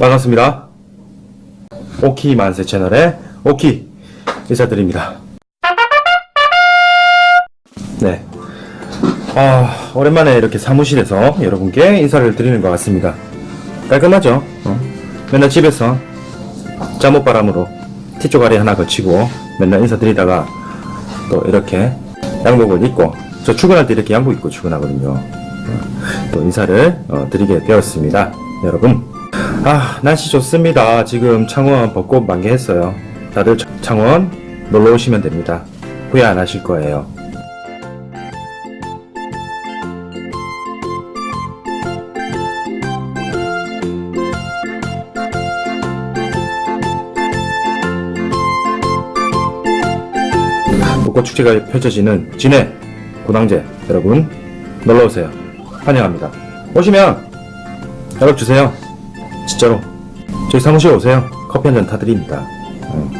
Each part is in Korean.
반갑습니다. 오키 만세 채널의 오키 인사드립니다. 네. 아, 오랜만에 이렇게 사무실에서 여러분께 인사를 드리는 것 같습니다. 깔끔하죠? 어? 맨날 집에서 잠옷바람으로 티조가리 하나 걸치고 맨날 인사드리다가 또 이렇게 양복을 입고 저 출근할 때 이렇게 양복 입고 출근하거든요. 어, 또 인사를 어, 드리게 되었습니다. 여러분. 아, 날씨 좋습니다. 지금 창원 벚꽃 만개했어요. 다들 차- 창원 놀러 오시면 됩니다. 후회 안 하실 거예요. 벚꽃 축제가 펼쳐지는 진해 고당제 여러분 놀러 오세요. 환영합니다. 오시면 연락 주세요. 진짜로 저희 사무실 오세요. 커피 한 잔 타드립니다. 음.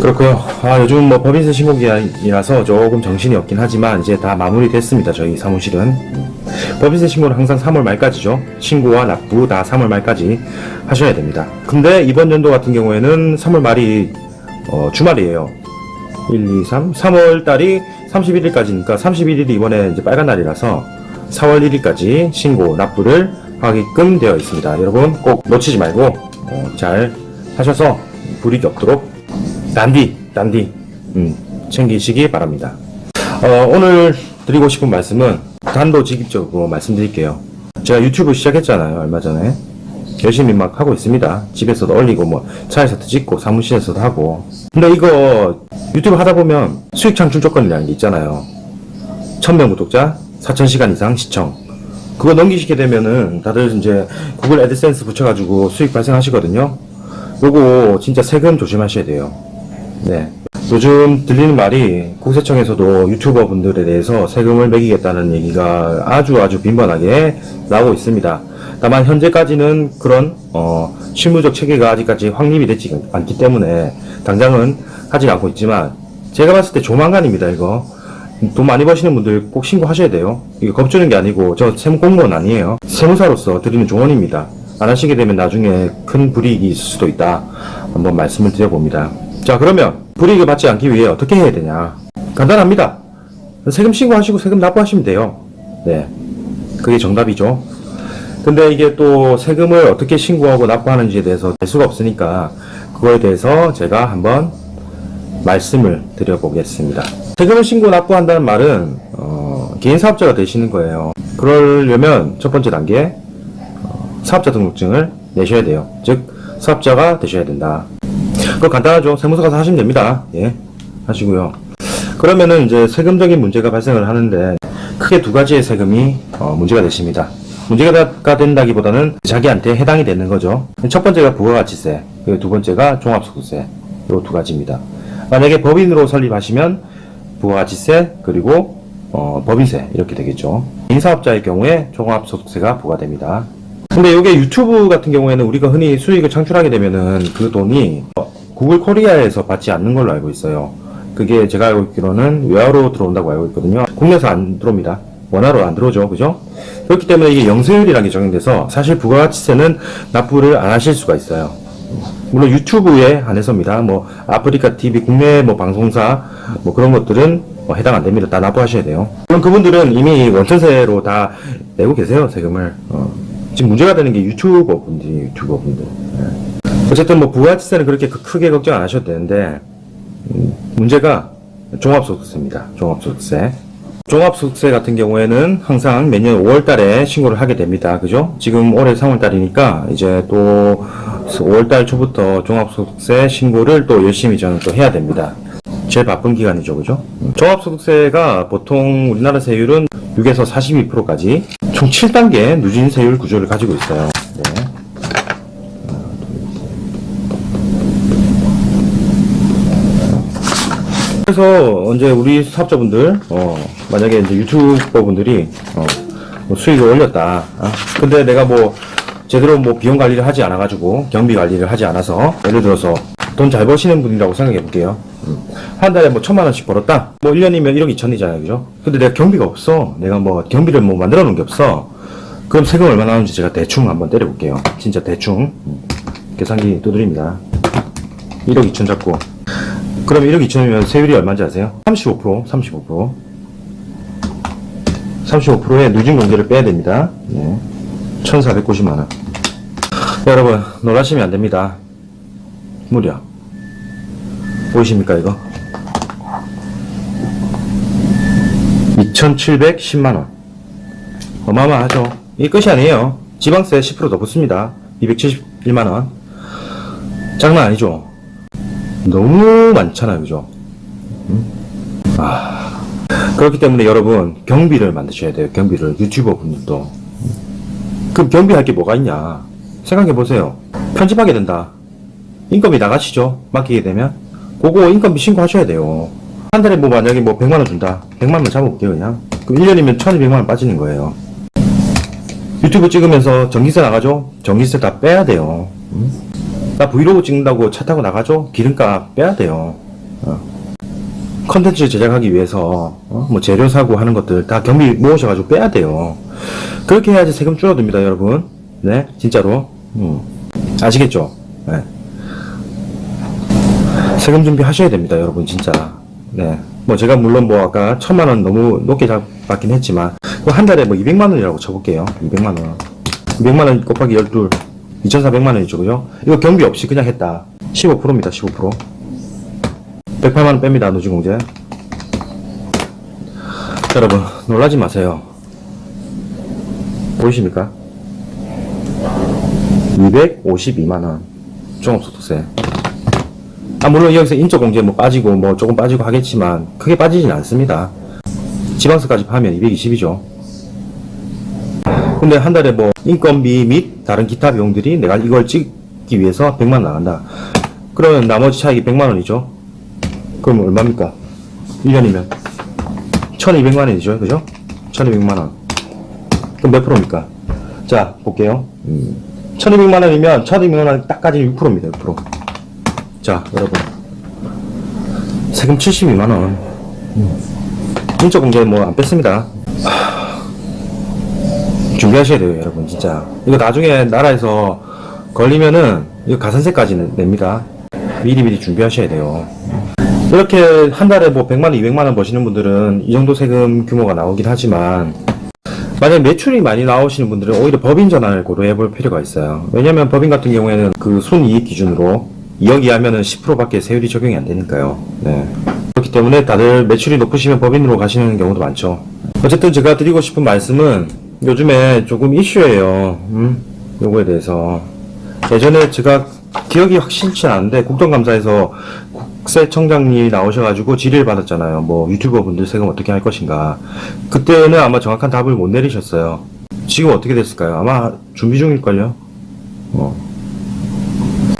그렇고요. 아 요즘 뭐 법인세 신고기이라서 조금 정신이 없긴 하지만 이제 다 마무리됐습니다. 저희 사무실은 음. 법인세 신고는 항상 3월 말까지죠. 신고와 납부 다 3월 말까지 하셔야 됩니다. 근데 이번 연도 같은 경우에는 3월 말이 어, 주말이에요. 1, 2, 3, 3월 달이 31일까지니까 31일이 이번에 이제 빨간 날이라서 4월 1일까지 신고 납부를 하게끔 되어 있습니다. 여러분 꼭 놓치지 말고 어, 잘 하셔서 불이익이 없도록 단디 단디 음, 챙기시기 바랍니다. 어, 오늘 드리고 싶은 말씀은 단도직입적으로 말씀드릴게요. 제가 유튜브 시작했잖아요 얼마 전에 열심히 막 하고 있습니다. 집에서도 올리고 뭐 차에서도 찍고 사무실에서도 하고. 근데 이거 유튜브 하다 보면 수익 창출 조건이라는 게 있잖아요. 1000명 구독자, 4000시간 이상 시청. 그거 넘기시게 되면은 다들 이제 구글 애드센스 붙여가지고 수익 발생하시거든요. 요거 진짜 세금 조심하셔야 돼요. 네. 요즘 들리는 말이 국세청에서도 유튜버 분들에 대해서 세금을 매기겠다는 얘기가 아주 아주 빈번하게 나오고 있습니다. 다만 현재까지는 그런 어, 실무적 체계가 아직까지 확립이 되지 않기 때문에 당장은 하지 않고 있지만 제가 봤을 때 조만간입니다 이거 돈 많이 버시는 분들 꼭 신고하셔야 돼요. 이게 겁주는 게 아니고 저 세무 공무원 아니에요. 세무사로서 드리는 조언입니다. 안 하시게 되면 나중에 큰 불이익이 있을 수도 있다. 한번 말씀을 드려봅니다. 자 그러면 불이익을 받지 않기 위해 어떻게 해야 되냐? 간단합니다. 세금 신고하시고 세금 납부하시면 돼요. 네. 그게 정답이죠. 근데 이게 또 세금을 어떻게 신고하고 납부하는지에 대해서 알 수가 없으니까 그거에 대해서 제가 한번 말씀을 드려보겠습니다. 세금을 신고 납부한다는 말은 어, 개인 사업자가 되시는 거예요. 그러려면 첫 번째 단계 어, 사업자 등록증을 내셔야 돼요. 즉 사업자가 되셔야 된다. 그거 간단하죠. 세무서 가서 하시면 됩니다. 예, 하시고요. 그러면은 이제 세금적인 문제가 발생을 하는데 크게 두 가지의 세금이 어, 문제가 되십니다. 문제가 된다기보다는 자기한테 해당이 되는 거죠. 첫 번째가 부가가치세, 그리고 두 번째가 종합소득세, 이 두 가지입니다. 만약에 법인으로 설립하시면 부가가치세 그리고 어, 법인세 이렇게 되겠죠. 인사업자의 경우에 종합소득세가 부과됩니다. 근데 이게 유튜브 같은 경우에는 우리가 흔히 수익을 창출하게 되면은 그 돈이 어, 구글 코리아에서 받지 않는 걸로 알고 있어요. 그게 제가 알고 있기로는 외화로 들어온다고 알고 있거든요. 국내에서 안 들어옵니다. 원화로 안 들어오죠. 그죠? 그렇기 때문에 이게 영세율이라는 게 적용돼서 사실 부가가치세는 납부를 안 하실 수가 있어요. 물론 유튜브에 한해서입니다. 뭐 아프리카 TV 국내 뭐 방송사 뭐 그런 것들은 뭐 해당 안 됩니다. 다 납부하셔야 돼요. 그럼 그분들은 이미 원천세로 다 내고 계세요 세금을. 어. 지금 문제가 되는 게 유튜버 분들이 유튜버 분들. 예. 어쨌든 뭐 부가가치세는 그렇게 크- 크게 걱정 안 하셔도 되는데 음, 문제가 종합소득세입니다. 종합소득세. 종합소득세 같은 경우에는 항상 매년 5월 달에 신고를 하게 됩니다. 그죠? 지금 올해 3월 달이니까 이제 또 5월 달 초부터 종합소득세 신고를 또 열심히 저는 또 해야 됩니다. 제일 바쁜 기간이죠. 그죠? 음, 종합소득세가 보통 우리나라 세율은 6에서 42%까지 총 7단계 누진 세율 구조를 가지고 있어요. 네. 그래서 언제 우리 사업자분들 어, 만약에 이제 유튜버 분들이 어, 뭐 수익을 올렸다. 아, 근데 내가 뭐 제대로 뭐 비용 관리를 하지 않아 가지고 경비 관리를 하지 않아서 예를 들어서 돈 잘 버시는 분이라고 생각해 볼게요. 음. 한 달에 뭐 천만 원씩 벌었다. 뭐 1년이면 1억 2천이잖아요. 그죠? 근데 내가 경비가 없어. 내가 뭐 경비를 뭐 만들어 놓은 게 없어. 그럼 세금 얼마 나오는지 제가 대충 한번 때려볼게요. 진짜 대충. 음, 계산기 두드립니다. 1억 2천 잡고. 그럼 1억 2천이면 세율이 얼마인지 아세요? 35%, 35%. 35%의 누진공제를 빼야 됩니다. 네. 1,490만원. 여러분, 놀라시면 안 됩니다. 무려. 보이십니까, 이거? 2,710만원. 어마어마하죠. 이게 끝이 아니에요. 지방세 10%더 붙습니다. 271만원. 장난 아니죠? 너무 많잖아요, 그죠? 음? 아. 그렇기 때문에 여러분, 경비를 만드셔야 돼요, 경비를. 유튜버 분들도. 그럼 경비할 게 뭐가 있냐? 생각해보세요. 편집하게 된다. 인건비 나가시죠? 맡기게 되면? 그거 인건비 신고하셔야 돼요. 한 달에 뭐 만약에 뭐 100만원 준다. 100만원 잡아볼게요, 그냥. 그럼 1년이면 1200만원 빠지는 거예요. 유튜브 찍으면서 전기세 나가죠? 전기세 다 빼야 돼요. 음? 나 브이로그 찍는다고 차 타고 나가죠? 기름값 빼야 돼요. 어. 컨텐츠 제작하기 위해서 어? 뭐 재료 사고 하는 것들 다 경비 모으셔가지고 빼야 돼요. 그렇게 해야지 세금 줄어듭니다, 여러분. 네, 진짜로. 음. 아시겠죠? 네. 세금 준비 하셔야 됩니다, 여러분, 진짜. 네. 뭐 제가 물론 뭐 아까 천만 원 너무 높게 잡았긴 했지만 그한 달에 뭐 200만 원이라고 쳐볼게요. 200만 원. 200만 원 곱하기 12, 2,400만 원이죠, 그죠? 이거 경비 없이 그냥 했다. 15%입니다, 15%. 108만 원 뺍니다, 누진공제. 여러분, 놀라지 마세요. 보이십니까? 252만 원. 종합소득세. 아, 물론 여기서 인적공제 뭐 빠지고 뭐 조금 빠지고 하겠지만 크게 빠지진 않습니다. 지방세까지 하면 220이죠. 근데 한 달에 뭐 인건비 및 다른 기타 비용들이 내가 이걸 찍기 위해서 100만 원 나간다. 그러면 나머지 차익이 100만 원이죠. 그럼 얼마입니까? 1년이면 1200만 원이죠. 그죠? 1200만 원. 그럼 몇 프로입니까? 자, 볼게요. 음. 1200만 원이면 1200만 원 딱까지 6%입니다. 6%. 자, 여러분. 세금 72만 원. 인적 공제 뭐 안 뺐습니다. 하, 준비하셔야 돼요, 여러분, 진짜. 이거 나중에 나라에서 걸리면은 이거 가산세까지 냅니다. 미리미리 준비하셔야 돼요. 이렇게 한 달에 뭐 100만 원, 200만 원 버시는 분들은 이 정도 세금 규모가 나오긴 하지만 만약 매출이 많이 나오시는 분들은 오히려 법인 전환을 고려해 볼 필요가 있어요. 왜냐면 법인 같은 경우에는 그 순이익 기준으로 2억 이하면은 10%밖에 세율이 적용이 안 되니까요. 네. 그렇기 때문에 다들 매출이 높으시면 법인으로 가시는 경우도 많죠. 어쨌든 제가 드리고 싶은 말씀은 요즘에 조금 이슈예요. 음? 요거에 대해서. 예전에 제가 기억이 확실치 않은데 국정감사에서 국세청장님이 나오셔가지고 질의를 받았잖아요. 뭐 유튜버 분들 세금 어떻게 할 것인가. 그때는 아마 정확한 답을 못 내리셨어요. 지금 어떻게 됐을까요? 아마 준비 중일걸요? 어.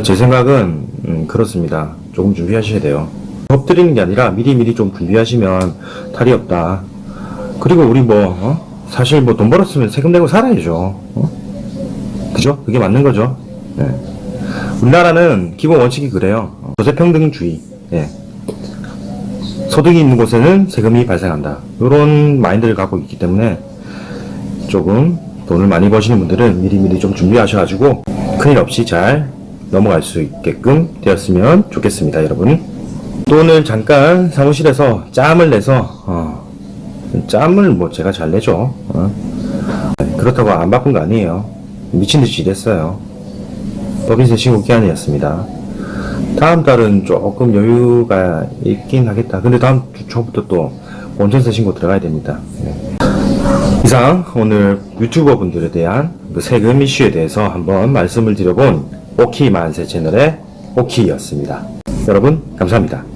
제 생각은 음, 그렇습니다. 조금 준비하셔야 돼요. 법 드리는 게 아니라 미리미리 좀 준비하시면 탈이 없다. 그리고 우리 뭐 어? 사실 뭐 돈 벌었으면 세금 내고 살아야죠. 어? 그죠? 그게 맞는 거죠. 네. 우리나라는 기본 원칙이 그래요. 어, 조세평등주의. 예. 소득이 있는 곳에는 세금이 발생한다. 이런 마인드를 갖고 있기 때문에 조금 돈을 많이 버시는 분들은 미리미리 좀 준비하셔가지고 큰일 없이 잘 넘어갈 수 있게끔 되었으면 좋겠습니다, 여러분. 또 오늘 잠깐 사무실에서 짬을 내서 어, 짬을 뭐 제가 잘 내죠. 어. 그렇다고 안 바쁜 거 아니에요. 미친 듯이 일했어요. 법인세 신고 기한이었습니다. 다음 달은 조금 여유가 있긴 하겠다. 근데 다음 주 초부터 또 원전세 신고 들어가야 됩니다. 네. 이상 오늘 유튜버 분들에 대한 그 세금 이슈에 대해서 한번 말씀을 드려본 오키 만세 채널의 오키였습니다. 여러분 감사합니다.